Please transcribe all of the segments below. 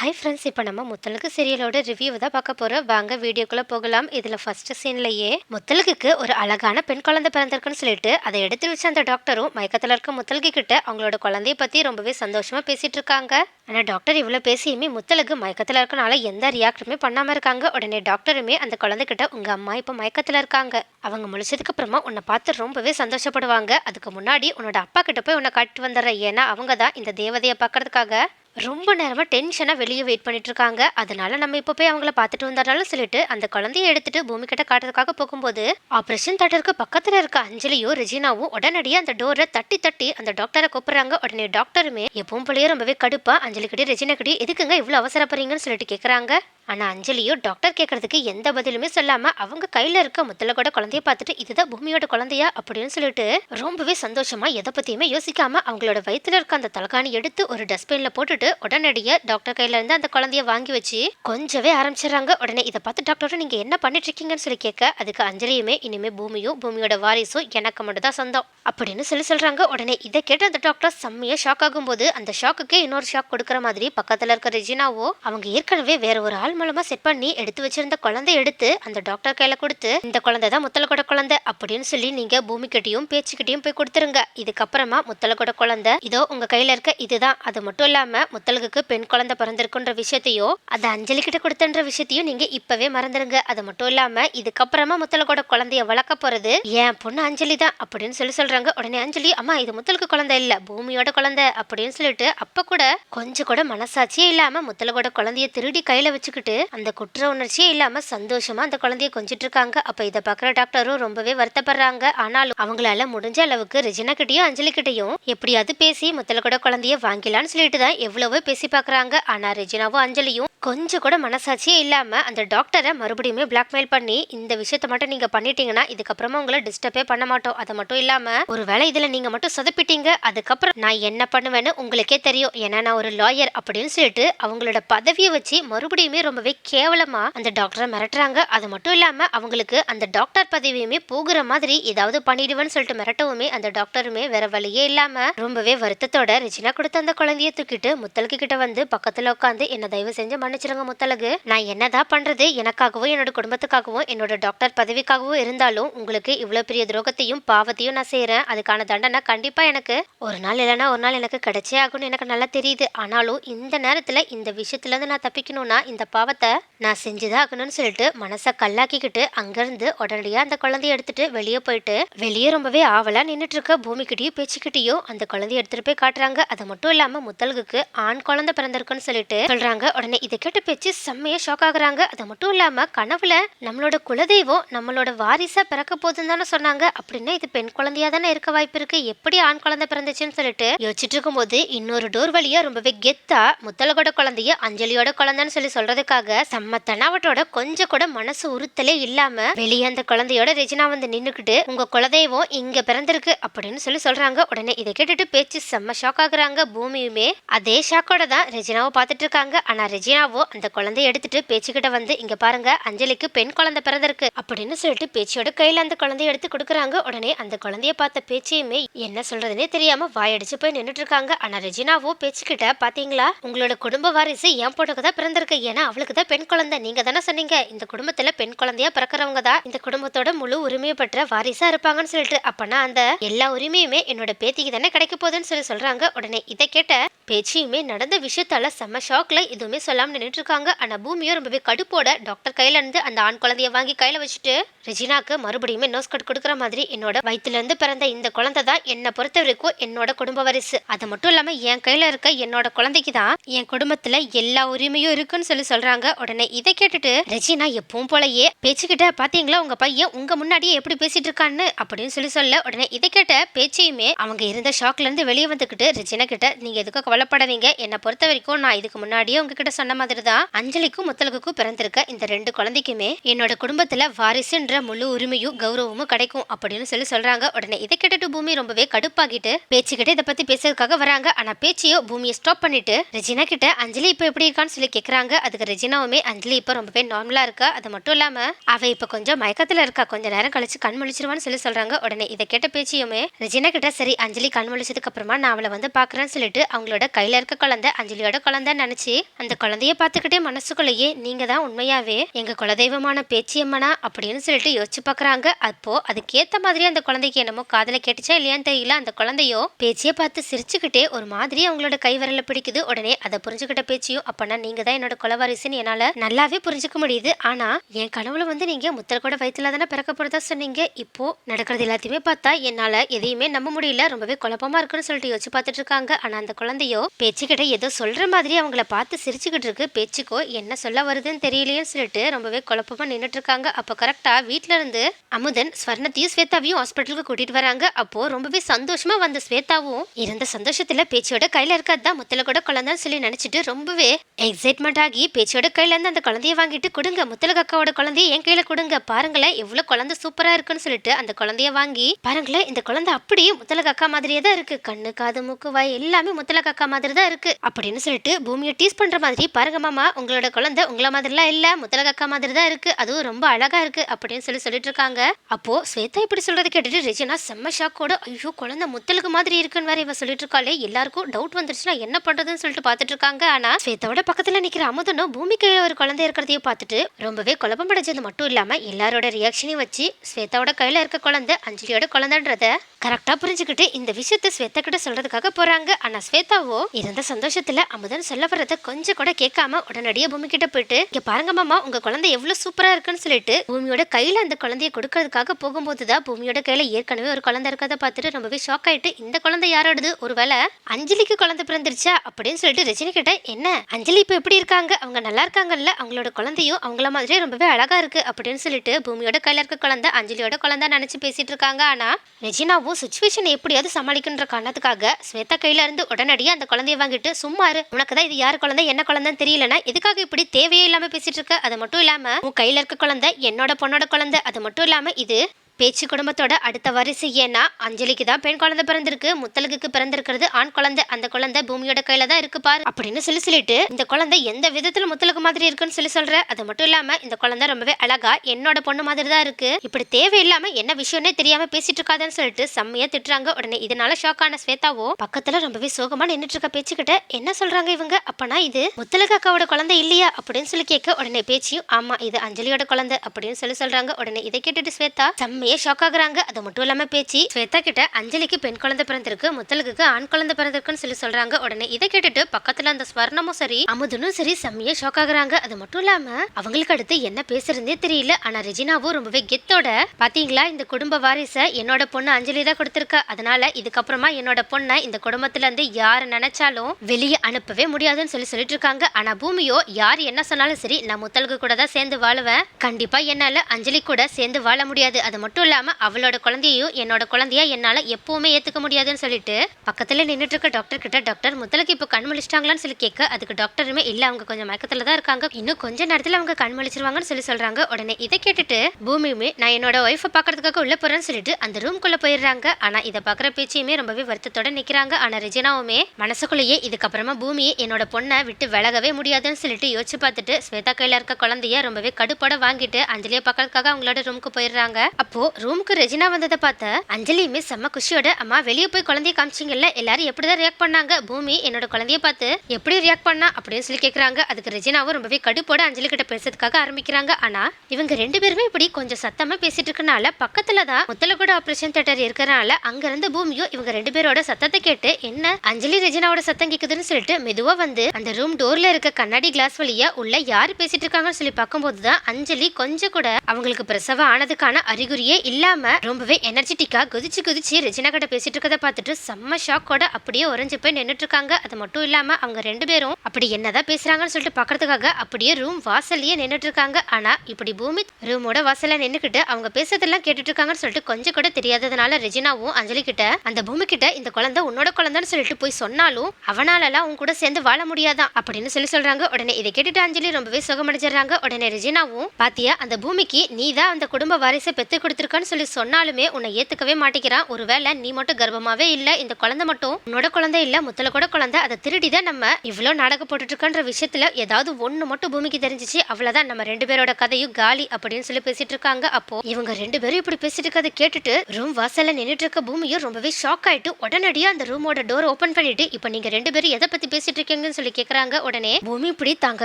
Hi friends இப்போ நம்ம முத்தலுக்கு சீரியலோட review தான் பார்க்க போகிறோம் வாங்க வீடியோக்குள்ளே போகலாம். இதில் ஃபஸ்ட்டு சீன்லையே முத்தலுக்கு ஒரு அழகான பெண் குழந்தை பிறந்திருக்குன்னு சொல்லிட்டு அதை எடுத்து வச்ச அந்த டாக்டரும் மயக்கத்தில் இருக்க முத்தலுக்கு கிட்ட அவங்களோட குழந்தைய பற்றி ரொம்பவே சந்தோஷமாக பேசிகிட்டு இருக்காங்க. ஆனால் டாக்டர் இவ்வளோ பேசியுமே முத்தலுக்கு மயக்கத்தில் இருக்கனால எந்த ரியாக்டருமே பண்ணாமல் இருக்காங்க. உடனே டாக்டருமே அந்த குழந்தைகிட்ட உங்கள் அம்மா இப்போ மயக்கத்தில் இருக்காங்க. அவங்க முழிச்சதுக்கு அப்புறமா உன்னை பார்த்து ரொம்பவே சந்தோஷப்படுவாங்க. அதுக்கு முன்னாடி உன்னோட அப்பா கிட்ட போய் உன்னை காட்டு வந்துடுறேன். ஏன்னா அவங்க தான் இந்த தேவதையை பார்க்கறதுக்காக. ரொம்ப நேரமாக டென்ஷனாக வெளியே வெயிட் பண்ணிட்டு இருக்காங்க அதனால நம்ம இப்போ போய் அவங்கள பார்த்துட்டு வந்தாலும் சொல்லிட்டு அந்த குழந்தைய எடுத்துட்டு பூமி கிட்ட காட்டுறதுக்காக போகும்போது ஆப்ரேஷன் தேட்டருக்கு பக்கத்தில் இருக்க அஞ்சலியும் ரெஜினாவும் உடனடியாக அந்த டோரை தட்டி தட்டி அந்த டாக்டரை கூப்பிடுறாங்க. உடனே டாக்டருமே எப்பவும் போலயே ரொம்பவே கடுப்பா அஞ்சலி கிட்டே ரெஜினா கிட்டே எதுக்குங்க இவ்வளோ அவசரப்படுறீங்கன்னு சொல்லிட்டு கேட்குறாங்க ஆனால் அஞ்சலியோ டாக்டர் கேட்கறதுக்கு எந்த பதிலுமே சொல்லாமல் அவங்க கையில் இருக்க முத்தலகோட குழந்தைய பார்த்துட்டு இதுதான் பூமியோட குழந்தையா அப்படின்னு சொல்லிட்டு ரொம்பவே சந்தோஷமாக எதை பற்றியுமே யோசிக்காமல் அவங்களோட வயிற்றில் இருக்க அந்த தலகாணி எடுத்து ஒரு டஸ்ட்பினில் போட்டு போட்டுட்டு உடனடியா டாக்டர் கையில இருந்து அந்த குழந்தைய வாங்கி வச்சு கொஞ்சவே ஆரம்பிச்சிடுறாங்க. உடனே இதை பார்த்து டாக்டர் நீங்க என்ன பண்ணிட்டு இருக்கீங்கன்னு சொல்லி கேட்க அதுக்கு அஞ்சலியுமே இனிமே பூமியும் பூமியோட வாரிசும் எனக்கு மட்டும் தான் சொந்தம். அப்படின்னு சொல்லி சொல்றாங்க. உடனே இதை கேட்டு அந்த டாக்டர் செம்மையா ஷாக் ஆகும்போது அந்த ஷாக்குக்கே இன்னொரு ஷாக் கொடுக்குற மாதிரி பக்கத்துல இருக்க ரெஜினாவோ அவங்க ஏற்கனவே வேற ஒரு ஆள் மூலமா செட் பண்ணி எடுத்து வச்சிருந்த குழந்தைய எடுத்து அந்த டாக்டர் கையில கொடுத்து இந்த குழந்தை தான் முத்தலகோட குழந்தை. அப்படின்னு சொல்லி நீங்க பூமிக்கிட்டையும் பேச்சுக்கிட்டையும் போய் கொடுத்துருங்க. இதுக்கப்புறமா முத்தலகோட குழந்தை இதோ உங்க கையில இருக்க இதுதான் அது மட்டும் இல்லாம முத்தலகுக்கு பெண் குழந்தை பிறந்திருக்குன்ற விஷயத்தையோ அது அஞ்சலி கிட்ட கொடுத்தன்ற விஷயத்தையும் நீங்க இப்பவே மறந்துருங்க. அது மட்டும் இல்லாம இதுக்கப்புறமா முத்தலகோட குழந்தைய வளர்க்க போறது என் பொண்ணு அஞ்சலி தான் அப்படின்னு சொல்லி சொல்றாங்க. உடனே அஞ்சலி அம்மா இது முத்தலுக்கு குழந்தை இல்ல பூமியோட குழந்தை அப்படின்னு சொல்லிட்டு அப்ப கூட கொஞ்சம் கூட மனசாட்சியே இல்லாம முத்தலகோட குழந்தைய திருடி கையில வச்சுக்கிட்டு அந்த குற்ற உணர்ச்சியே இல்லாம சந்தோஷமா அந்த குழந்தைய கொஞ்சிட்டு இருக்காங்க. அப்ப இதை பாக்குற டாக்டரும் ரொம்பவே வருத்தப்படுறாங்க. ஆனாலும் அவங்களால முடிஞ்ச அளவுக்கு ரிஜினா கிட்டயும் அஞ்சலி கிட்டயும் எப்படியாவது பேசி முத்தலகோட குழந்தைய வாங்கிலான்னு சொல்லிட்டு தான் எவ்வளவு பேசி பார்க்குறாங்க. ஆனா ரெஜினாவும் அஞ்சலியும் கொஞ்சம் கூட மனசாட்சியே இல்லாமல் அந்த டாக்டரை மறுபடியுமே பிளாக்மெயில் பண்ணி இந்த விஷயத்த மட்டும் நீங்கள் பண்ணிட்டீங்கன்னா இதுக்கப்புறமா உங்களை டிஸ்டர்பே பண்ண மாட்டோம். அது மட்டும் இல்லாமல் ஒரு வேலை இதில் நீங்கள் மட்டும் சொதப்பிட்டீங்க அதுக்கப்புறம் நான் என்ன பண்ணுவேன்னு உங்களுக்கே தெரியும். ஏன்னா நான் ஒரு லாயர் அப்படின்னு சொல்லிட்டு அவங்களோட பதவியை வச்சு மறுபடியுமே ரொம்பவே கேவலமாக அந்த டாக்டரை மிரட்டுறாங்க. அது மட்டும் இல்லாமல் அவங்களுக்கு அந்த டாக்டர் பதவியுமே போகிற மாதிரி ஏதாவது பண்ணிடுவேன்னு சொல்லிட்டு மிரட்டவுமே அந்த டாக்டருமே வேற வழியே இல்லாமல் ரொம்பவே வருத்தத்தோட ரிஜினா கொடுத்த அந்த குழந்தைய தூக்கிட்டு முத்தலுக்கு கிட்ட வந்து பக்கத்தில் உட்காந்து என்ன தயவு செஞ்சு மன்னிச்சிருங்க முத்தலகு நான் என்னதான் பண்றது? எனக்காகவும் என்னோட குடும்பத்துக்காகவும் என்னோட டாக்டர் பதவிக்காகவும் இருந்தாலும் உங்களுக்கு இவ்வளவு பெரிய துரோகத்தையும் பாவத்தையும் நான் செய்கிறேன் அதுக்கான தண்டனை கண்டிப்பா எனக்கு. ஒரு நாள் இல்லைன்னா ஒரு நாள் எனக்கு கிடைச்சே ஆகும்னு எனக்கு நல்லா தெரியுது. ஆனாலும் இந்த நேரத்துல இந்த விஷயத்துல இருந்து நான் தப்பிக்கணும்னா இந்த பாவத்தை நான் செஞ்சுதான் ஆகணும்னு சொல்லிட்டு மனசை கல்லாக்கிக்கிட்டு அங்கிருந்து உடனடியா அந்த குழந்தைய எடுத்துட்டு வெளியே போயிட்டு வெளியே ரொம்பவே ஆவலா நின்னுட்டு இருக்க பூமிக்கிட்டயும் பேச்சுக்கிட்டயும் அந்த குழந்தைய எடுத்துட்டு போய் காட்டுறாங்க. அது மட்டும் இல்லாம முத்தலுக்கு ஆண் குழந்தை பிறந்திருக்குன்னு சொல்லிட்டு சொல்றாங்க. உடனே இதை கேட்ட பேச்சு செம்மையா ஷாக் ஆகுறாங்க. அது மட்டும் இல்லாம கனவுல நம்மளோட குலதெய்வம் நம்மளோட வாரிசா பிறக்க போதுன்னு தானே சொன்னாங்க. அப்படின்னா இது பெண் குழந்தையா தானே இருக்க வாய்ப்பு இருக்கு. எப்படி ஆண் குழந்தை பிறந்துச்சுன்னு சொல்லிட்டு யோசிச்சுட்டு இருக்கும்போது இன்னொரு டோர் வழியா ரொம்பவே கெத்தா முத்தலகோட குழந்தைய அஞ்சலியோட குழந்தைன்னு சொல்லி சொல்றதுக்காக செம்ம தனாவட்டோட கொஞ்சம் கூட மனசு உறுத்தலே இல்லாம வெளியே அந்த குழந்தையோட ரெஜினா வந்து நின்னுக்கிட்டு உங்க குலதெய்வம் இங்க பிறந்திருக்கு அப்படின்னு சொல்லி சொல்றாங்க. உடனே இதை கேட்டுட்டு பேச்சு செம்ம ஷாக் ஆகுறாங்க. பூமியுமே அதே ஷாக்கோட தான் ரெஜினாவை பார்த்துட்டு இருக்காங்க. ஆனா ரெஜினாவோ அந்த குழந்தைய எடுத்துட்டு பேச்சுக்கிட்ட வந்து இங்க பாருங்க அஞ்சலிக்கு பெண் குழந்தை பிறந்திருக்கு. அப்படின்னு சொல்லிட்டு பேச்சியோட கையில அந்த குழந்தைய எடுத்து கொடுக்குறாங்க. உடனே அந்த குழந்தைய பார்த்த பேச்சையுமே என்ன சொல்றதுனே தெரியாம வாயடிச்சு போய் நின்றுட்டு இருக்காங்க. ஆனா ரெஜினாவோ பேச்சுக்கிட்ட பாத்தீங்களா? உங்களோட குடும்ப வாரிசு என் பொண்ணுக்கு தான் பிறந்திருக்கு. ஏன்னா அவளுக்கு தான் பெண் குழந்தை. நீங்க தானே சொன்னீங்க இந்த குடும்பத்துல பெண் குழந்தையா பிறக்கிறவங்க தான். இந்த குடும்பத்தோட முழு உரிமையை பெற்ற வாரிசா இருப்பாங்கன்னு சொல்லிட்டு அப்பனா அந்த எல்லா உரிமையுமே என்னோட பேத்திக்கு தானே கிடைக்க போகுதுன்னு சொல்லி சொல்றாங்க. உடனே இதை கேட்ட பேச்சியுமே நடந்த விஷயத்தால செம்ம ஷாக்ல எதுவுமே சொல்லாம நின்றுட்டு இருக்காங்க ஆனா பூமியும் ரொம்பவே கடுப்போட டாக்டர் கையில இருந்து அந்த ஆண் குழந்தைய வாங்கி கையில வச்சுட்டு ரெஜினாக்கு மறுபடியுமே நோஸ் கட் கொடுக்குற மாதிரி என்னோட வயிற்றுல இருந்து பிறந்த இந்த குழந்தை தான் என்னை பொறுத்த வரைக்கும் என்னோட குடும்ப வரிசு. அது மட்டும் இல்லாம என் கையில இருக்க என்னோட குழந்தைக்கு தான் என் குடும்பத்துல எல்லா உரிமையும் இருக்குன்னு சொல்லி சொல்றாங்க. உடனே இதை கேட்டுட்டு ரெஜினா எப்பவும் போலயே பேச்சுக்கிட்ட பாத்தீங்களா? உங்க பையன் உங்க முன்னாடியே எப்படி பேசிட்டு இருக்கான்னு? அப்படின்னு சொல்லி சொல்ல உடனே இதை கேட்ட பேச்சையுமே அவங்க இருந்த ஷாக்ல இருந்து வெளியே வந்துக்கிட்டு ரெஜினா கிட்ட நீங்க எதுக்கும் கவலைப்படாதீங்க. என்னை பொறுத்த வரைக்கும் நான் இதுக்கு முன்னாடியே உங்ககிட்ட சொன்ன மாதிரி தான் அஞ்சலிக்கும் முத்தலகுக்கும் பிறந்திருக்க இந்த ரெண்டு குழந்தைக்குமே என்னோட குடும்பத்துல வாரிசுன்ற முழு உரிமையும் கௌரவமும் கிடைக்கும் அப்படின்னு சொல்லி சொல்றாங்க. உடனே இதை கேட்டுட்டு பூமி ரொம்பவே கடுப்பாகிட்டு பேச்சுக்கிட்ட இதை பத்தி பேசுறதுக்காக வராங்க. ஆனா பேச்சையோ பூமியை ஸ்டாப் பண்ணிட்டு ரெஜினா கிட்ட அஞ்சலி இப்ப எப்படி இருக்கான்னு சொல்லி கேக்குறாங்க. அதுக்கு ரெஜினாவுமே அஞ்சலி இப்ப ரொம்பவே நார்மலா இருக்கா? அது மட்டும் இல்லாம அவ இப்ப கொஞ்சம் மயக்கத்துல இருக்கா. கொஞ்ச நேரம் கழிச்சு கண் முழிச்சிருவான்னு சொல்லி சொல்றாங்க. உடனே இதை கேட்ட பேச்சையுமே ரெஜினா கிட்ட சரி அஞ்சலி கண் முழிச்சதுக்கு அப்புறமா நான் அவளை வந்து பாக்குறேன்னு சொல்லிட்டு அவங்களோட கையில் இருக்க குழந்தை அஞ்சலியோட குழந்தை நினச்சி அந்த குழந்தைய பார்த்துக்கிட்டே மனசுக்குள்ளேயே நீங்க தான் உண்மையாகவே எங்கள் குலதெய்வமான பேச்சியம்மனா அப்படின்னு சொல்லிட்டு யோசிச்சு பார்க்குறாங்க அப்போ அதுக்கேற்ற மாதிரி அந்த குழந்தைக்கு என்னமோ காதில் கேட்டுச்சா இல்லையான்னு தெரியல. அந்த குழந்தையோ பேச்சியை பார்த்து சிரிச்சுக்கிட்டே ஒரு மாதிரி அவங்களோட கை விரல பிடிக்குது. உடனே அதை புரிஞ்சுக்கிட்ட பேச்சியும் அப்போனா நீங்கள் தான் என்னோட குலவாரிசுன்னு என்னால் நல்லாவே புரிஞ்சுக்க முடியுது. ஆனால் என் கனவுல வந்து நீங்கள் முத்தல் கூட வயிற்றுல தானே பிறக்க போகிறதா சொன்னீங்க. இப்போ நடக்கிறது எல்லாத்தையுமே பார்த்தா என்னால் எதையுமே நம்ப முடியல. ரொம்பவே குழப்பமா இருக்குன்னு சொல்லிட்டு யோசிச்சு பார்த்துட்டு இருக்காங்க. ஆனால் அந்த குழந்தையோ பேச்சுக்கிட்ட ஏதோ சொல்ற மாதிரி அவங்கள பார்த்து சிரிச்சுக்கிட்டு இருக்கு. பேச்சுக்கோ என்ன சொல்ல வருதுன்னு தெரியலையேன்னு சொல்லிட்டு ரொம்பவே குழப்பமா நின்னுட்டு இருக்காங்க. அப்போ கரெக்டா வீட்ல இருந்து அமுதன் ஸ்வர்ணத்தையும் ஸ்வேதாவையும் ஹாஸ்பிட்டலுக்கு கூட்டிட்டு வராங்க. அப்போ ரொம்பவே சந்தோஷமா வந்த ஸ்வேதாவும் இருந்த சந்தோஷத்துல பேச்சியோட கையில இருக்கிறது தான் முத்தல கூட குழந்தைன்னு சொல்லி நினைச்சிட்டு ரொம்பவே எக்ஸைட்மெண்ட் ஆகி பேச்சியோட கையில இருந்து அந்த குழந்தைய வாங்கிட்டு கொடுங்க முத்தலக அக்காவோட குழந்தைய என் கையில கொடுங்க. பாருங்களேன் எவ்வளவு குழந்தை சூப்பரா இருக்குன்னு சொல்லிட்டு அந்த குழந்தைய வாங்கி பாருங்களேன் இந்த குழந்தை அப்படியே முத்தலக அக்கா மாதிரியே தான் இருக்கு. கண்ணு காது மூக்கு வாய் எல்லாமே முத்தலக அக்கா மாதிரி தான் இருக்கு. அப்படின்னு சொல்லிட்டு பூமியை டீஸ் பண்ற மாதிரி பாருங்க மாமா உங்களோட குழந்தை உங்களை மாதிரிலாம் இல்ல முத்தல அக்கா மாதிரி தான் இருக்கு. அதுவும் ரொம்ப அழகா இருக்கு அப்படின்னு சொல்லி சொல்லிட்டு இருக்காங்க. அப்போ ஸ்வேதா இப்படி சொல்றதை கேட்டுட்டு ரெஜினா செம்ம ஷாக்கோட ஐயோ குழந்தை முத்தலுக்கு மாதிரி இருக்குன்னு வேற இவ சொல்லிட்டு இருக்காளே எல்லாருக்கும் டவுட் வந்துருச்சுன்னா என்ன பண்றதுன்னு சொல்லிட்டு பார்த்துட்டு இருக்காங்க. ஆனா ஸ்வேதாவோட பக்கத்துல நிக்கிற அமுதனும் பூமி கையில ஒரு குழந்தை இருக்கிறதையும் பார்த்துட்டு ரொம்பவே குழப்பம் அடைஞ்சது மட்டும் இல்லாம எல்லாரோட ரியாக்ஷனையும் வச்சு ஸ்வேதாவோட கையில இருக்க குழந்தை அஞ்சலியோட குழந்தைன்றத கரெக்டா புரிஞ்சுக்கிட்டு இந்த விஷயத்த ஸ்வேதா கிட்ட சொல்றதுக்காக போறாங்க. ஆனா ஸ்வேதாவோ இருந்த சந்தோஷத்துல அமுதன் சொல்ல வர்றத கொஞ்சம் கூட கேட்காம உடனடியே பூமி கிட்ட போயிட்டு இங்க பாருங்க மாமா உங்க குழந்தை எவ்வளவு சூப்பரா இருக்குன்னு சொல்லிட்டு பூமியோட கையில அந்த குழந்தைய கொடுக்கறதுக்காக போகும்போது தான் பூமியோட கையில ஏற்கனவே ஒரு குழந்தை இருக்கிறத பார்த்துட்டு ரொம்பவே ஷாக் ஆயிட்டு இந்த குழந்தை யாரோடது? ஒருவேளை அஞ்சலிக்கு குழந்தை பிறந்துருச்சா? அப்படின்னு சொல்லிட்டு ரஜினி கிட்ட என்ன? அஞ்சலி இப்ப எப்படி இருக்காங்க? அவங்க நல்லா இருக்காங்கல்ல? அவங்களோட குழந்தையும் அவங்கள மாதிரியே ரொம்பவே அழகா இருக்கு. அப்படின்னு சொல்லிட்டு பூமியோட கையில இருக்க குழந்தை அஞ்சலியோட குழந்தை நினைச்சு பேசிட்டு இருக்காங்க. ஆனா ரெஜினாவும் சுச்சுவேஷன் எப்படியாவது சமாளிக்கின்ற காரணத்துக்காக ஸ்வேதா கையில இருந்து உடனடியாக அந்த குழந்தைய வாங்கிட்டு சும்மா இரு உனக்கு தான் இது யார் குழந்தை என்ன குழந்தைன்னு தெரியலனா எதுக்காக இப்படி தேவையே இல்லாம பேசிட்டு இருக்க? அது மட்டும் இல்லாம உன் கையில இருக்க குழந்தை என்னோட பொண்ணோட குழந்தை அது மட்டும் இல்லாம இது பேச்சு குடும்பத்தோட அடுத்த வரிசை ஏன்னா அஞ்சலிக்கு தான் பெண் குழந்தை பிறந்திருக்கு. முத்தலகுக்கு பிறந்திருக்கிறது ஆண் குழந்தை. அந்த குழந்தை பூமியோட கையில தான் இருக்கு பாரு. அப்படின்னு சொல்லி சொல்லிட்டு இந்த குழந்தை எந்த விதத்துல முத்தலகு மாதிரி இருக்குன்னு சொல்லி சொல்ற? அது மட்டும் இல்லாம இந்த குழந்தை ரொம்பவே அழகா என்னோட பொண்ணு மாதிரி தான் இருக்கு. இப்படி தேவையில்லாம என்ன விஷயம்னே தெரியாம பேசிட்டு இருக்காதுன்னு சொல்லிட்டு செம்மையா திட்டுறாங்க. உடனே இதனால ஷாக் ஆன ஸ்வேதாவோ? பக்கத்துல ரொம்பவே சோகமா நின்றுட்டு இருக்க பேச்சுக்கிட்ட என்ன சொல்றாங்க இவங்க? அப்பனா இது முத்தலகு அக்காவோட குழந்தை இல்லையா? அப்படின்னு சொல்லி கேட்க உடனே பேச்சியும் ஆமா இது அஞ்சலியோட குழந்தை. அப்படின்னு சொல்லி சொல்றாங்க. உடனே இதை கேட்டுட்டு ஸ்வேதா செம்மையே ஷாக் ஆகுறாங்க. அது மட்டும் இல்லாம பேச்சு ஸ்வேதா கிட்ட அஞ்சலிக்கு பெண் குழந்தை பிறந்திருக்கு முத்தலுக்கு ஆண் குழந்தை பிறந்திருக்குன்னு சொல்லி சொல்றாங்க. உடனே இதை கேட்டுட்டு பக்கத்துல அந்த ஸ்வர்ணமும் சரி அமுதனும் சரி செம்மையா ஷாக் ஆகுறாங்க. அது மட்டும் இல்லாம அவங்களுக்கு அடுத்து என்ன பேசுறதே தெரியல. ஆனா ரெஜினாவும் ரொம்பவே கெத்தோட பாத்தீங்களா இந்த குடும்ப வாரிசை என்னோட பொண்ணு அஞ்சலி தான் கொடுத்திருக்கா. அதனால இதுக்கப்புறமா என்னோட பொண்ணை இந்த குடும்பத்துல இருந்து யார் நினைச்சாலும் வெளியே அனுப்பவே முடியாதுன்னு சொல்லி சொல்லிட்டு இருக்காங்க. ஆனா பூமியோ யார் என்ன சொன்னாலும் சரி நான் முத்தலுக்கு கூட தான் சேர்ந்து வாழுவேன். கண்டிப்பா என்னால அஞ்சலி கூட சேர்ந்து வாழ முடியாது. அது மட்டும் மட்டும் இல்லாமல் அவளோட குழந்தையையும் என்னோட குழந்தைய என்னால் எப்பவுமே ஏற்றுக்க முடியாதுன்னு சொல்லிட்டு பக்கத்தில் நின்றுட்டு இருக்க டாக்டர் கிட்ட டாக்டர் முதலுக்கு இப்போ கண் முழிச்சிட்டாங்களான்னு சொல்லி கேட்க அதுக்கு டாக்டருமே இல்லை அவங்க கொஞ்சம் மயக்கத்தில் தான் இருக்காங்க. இன்னும் கொஞ்ச நேரத்தில் அவங்க கண் முழிச்சிருவாங்கன்னு சொல்லி சொல்கிறாங்க உடனே இதை கேட்டுட்டு பூமியுமே நான் என்னோட ஒய்ஃபை பார்க்கறதுக்காக உள்ளே போகிறேன்னு சொல்லிட்டு அந்த ரூம்குள்ள போயிடுறாங்க. ஆனால் இதை பார்க்குற பேச்சையுமே ரொம்பவே வருத்தத்தோட நிற்கிறாங்க ஆனால் ரெஜினாவுமே மனசுக்குள்ளேயே இதுக்கப்புறமா பூமியை என்னோட பொண்ணை விட்டு விலகவே முடியாதுன்னு சொல்லிட்டு யோசிச்சு பார்த்துட்டு ஸ்வேதா கையில் இருக்க குழந்தைய ரொம்பவே கடுப்போட வாங்கிட்டு அஞ்சலியை பார்க்கறதுக்காக அவங்களோட ரூமுக்கு போயிடுறாங்க. அப்போ ரூமுக்கு ரெஜினா வந்ததை பார்த்த அஞ்சலியுமே செம்ம குஷியோட அம்மா வெளியே போய் குழந்தைய காமிச்சிங்கல்ல எல்லாரும் எப்படிதான் ரியாக்ட் பண்ணாங்க? பூமி என்னோட குழந்தைய பார்த்து எப்படி ரியாக்ட் பண்ணா? அப்படின்னு சொல்லி கேக்குறாங்க. அதுக்கு ரெஜினாவும் ரொம்பவே கடுப்போட அஞ்சலி கிட்ட பேசுறதுக்காக ஆரம்பிக்கிறாங்க. ஆனா இவங்க ரெண்டு பேருமே இப்படி கொஞ்சம் சத்தமா பேசிட்டு இருக்கனால பக்கத்துல தான் முத்தலகூட ஆபரேஷன் தேட்டர் இருக்கிறனால அங்க இருந்து பூமியும் இவங்க ரெண்டு பேரோட சத்தத்தை கேட்டு என்ன அஞ்சலி ரெஜினாவோட சத்தம் கேக்குதுன்னு சொல்லிட்டு மெதுவா வந்து அந்த ரூம் டோர்ல இருக்க கண்ணாடி கிளாஸ் வழியா உள்ள யார் பேசிட்டு இருக்காங்கன்னு சொல்லி பார்க்கும்போது தான் அஞ்சலி கொஞ்சம் கூட அவங்களுக்கு பிரசவம் ஆனதுக்கான அறிகுறியே இல்லாம ரொம்பவே எனர்ஜெட்டிக்கா குதிச்சு குதிச்சு ரெஜினா கிட்ட பேசிட்டு இருக்கதை பார்த்துட்டு செம்ம ஷாக்கோட அப்படியே உறைஞ்சு போய் நின்றுட்டு இருக்காங்க. அது மட்டும் இல்லாம அவங்க ரெண்டு பேரும் அப்படி என்னதான் பேசுறாங்கன்னு சொல்லிட்டு பாக்குறதுக்காக அப்படியே ரூம் வாசல்லயே நின்னுட்டு இருக்காங்க. ஆனா இப்படி பூமி ரூமோட வாசல்ல நின்னுக்கிட்டு அவங்க பேசுறதெல்லாம் கேட்டுட்டு இருக்காங்கன்னு சொல்லிட்டு கொஞ்சம் கூட தெரியாததுனால ரெஜினாவும் அஞ்சலி கிட்ட அந்த பூமி கிட்ட இந்த குழந்தை உன்னோட குழந்தைன்னு சொல்லிட்டு போய் சொன்னாலும் அவனாலலாம் உன் கூட சேர்ந்து வாழ முடியாதான் அப்படின்னு சொல்லி சொல்றாங்க. உடனே இதை கேட்டுட்டு அஞ்சலி ரொம்பவே சுகமடைஞ்சிடுறாங்க. உடனே ரெஜினாவும் பாத்தியா அந்த பூமிக்கு நீ தான் அந்த குடும்ப வாரிசை பெத்து கொடுத்து கொடுத்துருக்கான்னு சொல்லி சொன்னாலுமே உன்னை ஏத்துக்கவே மாட்டேங்கிறான் ஒருவேளை நீ மட்டும் கர்ப்பமாவே இல்ல இந்த குழந்தை மட்டும் உன்னோட குழந்தை இல்ல முத்தல கூட குழந்தை அதை திருடிதான் நம்ம இவ்வளோ நாடகம் போட்டுட்டு இருக்கன்ற விஷயத்துல ஏதாவது ஒன்று மட்டும் பூமிக்கு தெரிஞ்சிச்சு அவ்வளோதான் நம்ம ரெண்டு பேரோட கதையும் காலி அப்படின்னு சொல்லி பேசிட்டு இருக்காங்க அப்போ இவங்க ரெண்டு பேரும் இப்படி பேசிட்டு இருக்கதை கேட்டுட்டு ரூம் வாசல்ல நின்றுட்டு இருக்க பூமியும் ரொம்பவே ஷாக் ஆயிட்டு உடனடியா அந்த ரூமோட டோர் ஓபன் பண்ணிட்டு இப்போ நீங்க ரெண்டு பேரும் எதை பத்தி பேசிட்டு இருக்கீங்கன்னு சொல்லி கேக்குறாங்க. உடனே பூமி இப்படி தாங்க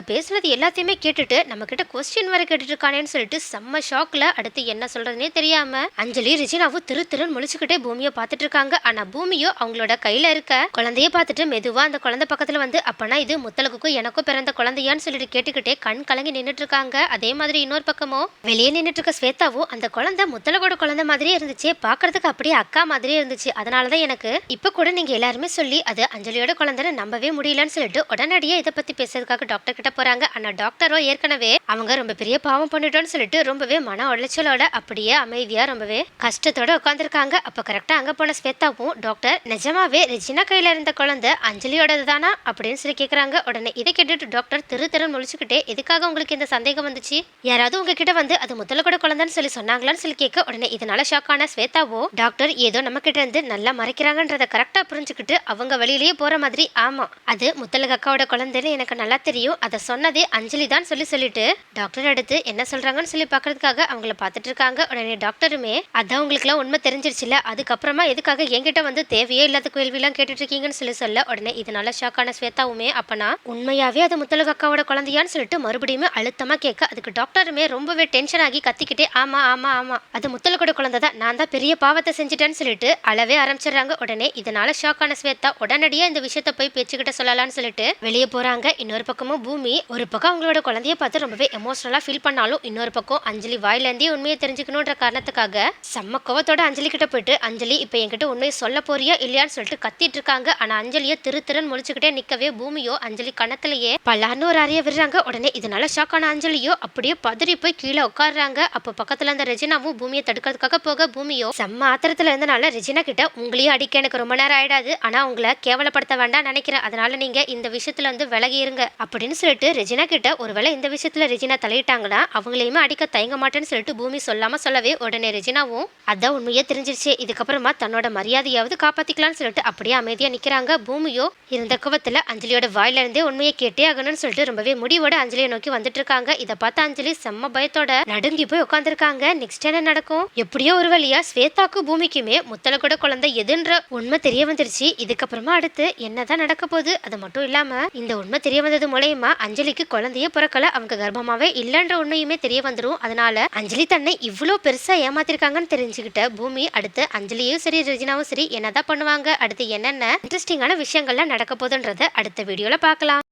பேசுனது எல்லாத்தையுமே கேட்டுட்டு நம்ம கிட்ட கொஸ்டின் வர கேட்டுட்டு இருக்கானேன்னு சொல்லிட்டு செம்ம ஷாக்ல அடுத்து என்ன சொல்றதுனே தெரியாம அஞ்சலி ரிஜினாவும் திரு திருன்னு முழிச்சுக்கிட்டே பூமியை பார்த்துட்டு இருக்காங்க ஆனா பூமியோ அவங்களோட கையில இருக்க குழந்தைய பார்த்துட்டு மெதுவா அந்த குழந்தை பக்கத்துல வந்து அப்பனா இது முத்தலகுக்கும் எனக்கும் பிறந்த குழந்தையான்னு சொல்லிட்டு கேட்டுக்கிட்டே கண் கலங்கி நின்னுட்டு இருக்காங்க அதே மாதிரி இன்னொரு பக்கமோ வெளியே நின்னுட்டு இருக்க ஸ்வேதாவும் அந்த குழந்தை முத்தலகோட குழந்தை மாதிரியே இருந்துச்சு. பாக்குறதுக்கு அப்படியே அக்கா மாதிரியே இருந்துச்சு. அதனாலதான் எனக்கு இப்ப கூட நீங்க எல்லாருமே சொல்லி அது அஞ்சலியோட குழந்தைன்னு நம்பவே முடியலன்னு சொல்லிட்டு உடனடியே இதை பத்தி பேசுறதுக்காக டாக்டர் கிட்ட போறாங்க. ஆனா டாக்டரோ ஏற்கனவே அவங்க ரொம்ப பெரிய பாவம் பண்ணிட்டோம்னு சொல்லிட்டு ரொம்பவே மன உளைச்சலோட அப்படியே அமைதியாக ரொம்பவே கஷ்டத்தோட உட்காந்துருக்காங்க அப்போ கரெக்டாக அங்கே போன ஸ்வேதாவும் டாக்டர் நிஜமாவே ரெஜினா கையில் இருந்த குழந்தை அஞ்சலியோடது தானா அப்படின்னு சொல்லி கேட்குறாங்க உடனே இதை கேட்டுட்டு டாக்டர் திரு திரு முழிச்சுக்கிட்டே எதுக்காக உங்களுக்கு இந்த சந்தேகம் வந்துச்சு? யாராவது உங்ககிட்ட வந்து அது முதல்ல கூட குழந்தைன்னு சொல்லி சொன்னாங்களான்னு சொல்லி கேட்க உடனே இதனால ஷாக் ஆன ஸ்வேதாவோ டாக்டர் ஏதோ நம்ம கிட்ட இருந்து நல்லா மறைக்கிறாங்கன்றத கரெக்டா புரிஞ்சுக்கிட்டு அவங்க வழியிலேயே போற மாதிரி ஆமா அது முத்தலக அக்காவோட குழந்தைன்னு எனக்கு நல்லா தெரியும். அதை சொன்னதே அஞ்சலி தான் சொல்லி சொல்லிட்டு டாக்டர் அடுத்து என்ன சொல்றாங்கன்னு சொல்லி பார்க்கறதுக்காக அவங்கள பார்த்துட்டு இருக்காங்க. உடனே டாக்டருமே அதான் உங்களுக்குலாம் உண்மை தெரிஞ்சிருச்சுல அதுக்கப்புறமா எதுக்காக என்கிட்ட வந்து தேவையே இல்லாத கேள்வியெல்லாம் கேட்டுட்டு இருக்கீங்கன்னு சொல்லி சொல்ல உடனே இதனால ஷாக் ஆன ஸ்வேதாவுமே அப்பனா உண்மையாவே அது முத்தலக அக்காவோட குழந்தையான்னு சொல்லிட்டு மறுபடியும் அழுத்தமா கேட்க அதுக்கு டாக்டருமே ரொம்பவே டென்ஷன் ஆகி கத்திக்கிட்டே ஆமா ஆமா ஆமா அது முத்தலகோட குழந்தை தான் நான் தான் பெரிய பாவத்தை செஞ்சுட்டேன்னு சொல்லிட்டு அளவே ஆரம்பிச்சிடுறாங்க உடனே இதனால ஷாக் ஆன ஸ்வேதா உடனடியா இந்த விஷயத்த போய் பேச்சுக்கிட்ட சொல்லலாம்னு சொல்லிட்டு வெளியே போறாங்க. இன்னொரு பக்கமும் பூமி ஒரு பக்கம் அவங்களோட குழந்தைய பார்த்து ரொம்பவே எமோஷனலா ஃபீல் பண்ணாலும் இன்னொரு பக்கம் அஞ்சலி வாயிலேருந்தே உண்மையை தெரிஞ்சுக்கணுன்ற காரணத்துக்காக செம்ம கோவத்தோட அஞ்சலி கிட்ட போயிட்டு அஞ்சலி இப்போ என்கிட்ட உண்மையை சொல்ல போறியா இல்லையான்னு சொல்லிட்டு கத்திட்டு இருக்காங்க. ஆனா அஞ்சலியை திரு திருன்னு முடிச்சுக்கிட்டே நிக்கவே பூமியோ அஞ்சலி கணத்திலேயே பல்லான்னு ஒரு அறைய விடுறாங்க. உடனே இதனால ஷாக் ஆன அஞ்சலியோ அப்படியே பதறி போய் கீழே உட்காடுறாங்க அப்போ பக்கத்துல இருந்த ரெஜினாவும் பூமியை தடுக்கிறதுக்காக போக பூமியோ செம்ம ஆத்திரத்துல இருந்தனால ரெஜினா கிட்ட உங்களையும் அடிக்க எனக்கு ரொம்ப நேரம் ஆயிடாது. ஆனா உங்களை கேவலப்படுத்த வேண்டாம் நினைக்கிறேன். அதனால நீங்க இந்த விஷயத்துல வந்து விலகி இருங்க. அப்படின்னு சொல்லிட்டு ரெஜினா கிட்ட ஒருவேளை இந்த விஷயத்துல ரெஜினா தலையிட்டாங்கன்னா அவங்களையுமே அடிக்க தயங்க மாட்டேன்னு சொல்லிட்டு பூமி சொல்லாம சொல்லவே உடனே ரெஜினாவும் அதான் உண்மையே தெரிஞ்சிருச்சு. இதுக்கப்புறமா தன்னோட மரியாதையாவது காப்பாத்திக்கலாம்னு சொல்லிட்டு அப்படியே அமைதியா நிக்கிறாங்க. பூமியோ இருந்த கோவத்துல அஞ்சலியோட வாயில இருந்தே உண்மையை கேட்டே ஆகணும்னு சொல்லிட்டு ரொம்பவே முடிவோட அஞ்சலியை நோக்கி வந்துட்டு இருக்காங்க இதை பார்த்து அஞ்சலி செம்ம பயத்தோட நடுங்கி போய் உட்காந்துருக்காங்க நெக்ஸ்ட் என்ன நடக்கும்? எப்படியோ ஒரு வழியா ஸ்வேதாக்கு பூமிக்குமே முத்தல கூட குழந்தை எதுன்ற உண்மை தெரிய வந்துருச்சு. இதுக்கப்புறமா அடுத்து என்னதான் நடக்க போகுது? அது மட்டும் இல்லாம இந்த உண்மை தெரிய வந்தது மூலயமா அஞ்சலிக்கு குழந்தையே பிறக்கல. அவங்க கர்ப்பமாவே இல்லைன்ற உண்மையுமே தெரிய வந்துரும். அதனால அஞ்சலி தன்னை இவ்வளோ பெருசு ஏமாத்திருக்காங்கன்னு தெரிஞ்சுக்கிட்ட பூமி அடுத்து அஞ்சலியும் சரி ரெஜினாவும் சரி என்னதான் பண்ணுவாங்க? அடுத்து என்னென்ன இன்ட்ரெஸ்டிங்கான விஷயங்கள்லாம் நடக்க போதுன்றதை அடுத்த வீடியோவில் பார்க்கலாம்.